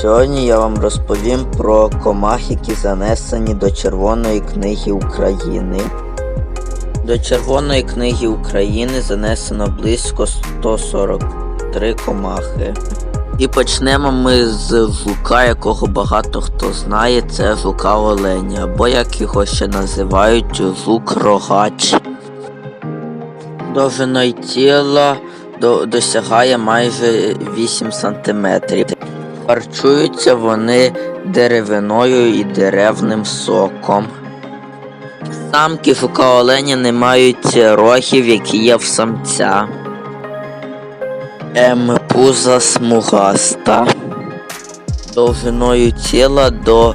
Сьогодні я вам розповім про комах, які занесені до Червоної книги України. До Червоної книги України занесено близько 143 комахи. І почнемо ми з жука, якого багато хто знає, це жука оленя, або як його ще називають жук рогач. Довжиною тіла досягає майже 8 см. Харчуються вони деревиною і деревним соком. Самки жука оленя не мають рогів, які є в самця. М. Смугаста. Довжиною тіла до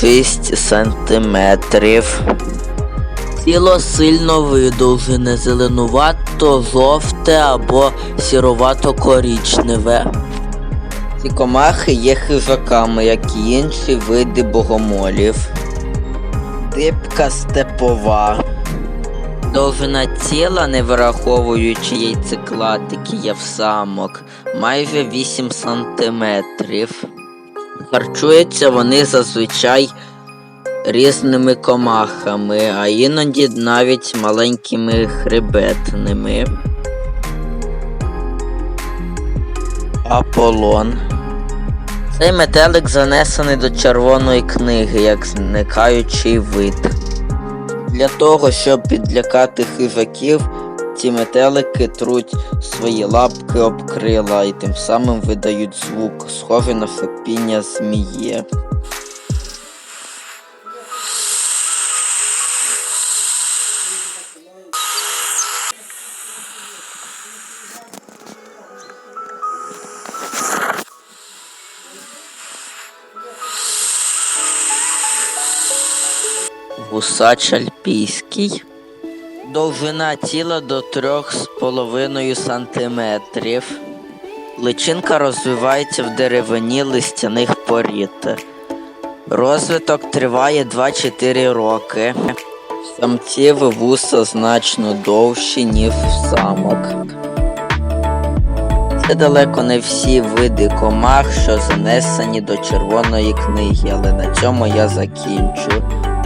6 см. Тіло сильно видовжене, зеленувато, жовте або сіровато-корічневе. Ці комахи є хижаками, як і інші види богомолів. Дибка степова. Довжина тіла, не враховуючи яйцеклад, який є в майже 8 сантиметрів. Харчуються вони зазвичай різними комахами, а іноді навіть маленькими хребетними. Аполлон. Цей метелик занесений до червоної книги, як зникаючий вид. Для того, щоб підлякати хижаків, ці метелики труть свої лапки об крила і тим самим видають звук, схожий на шипіння змії. Гусач альпійський. Довжина тіла до 3,5 см. Личинка розвивається в деревині листяних порід. Розвиток триває 2-4 роки. Самців вуса значно довші, ніж в самок. Це далеко не всі види комах, що занесені до червоної книги, але на цьому я закінчу.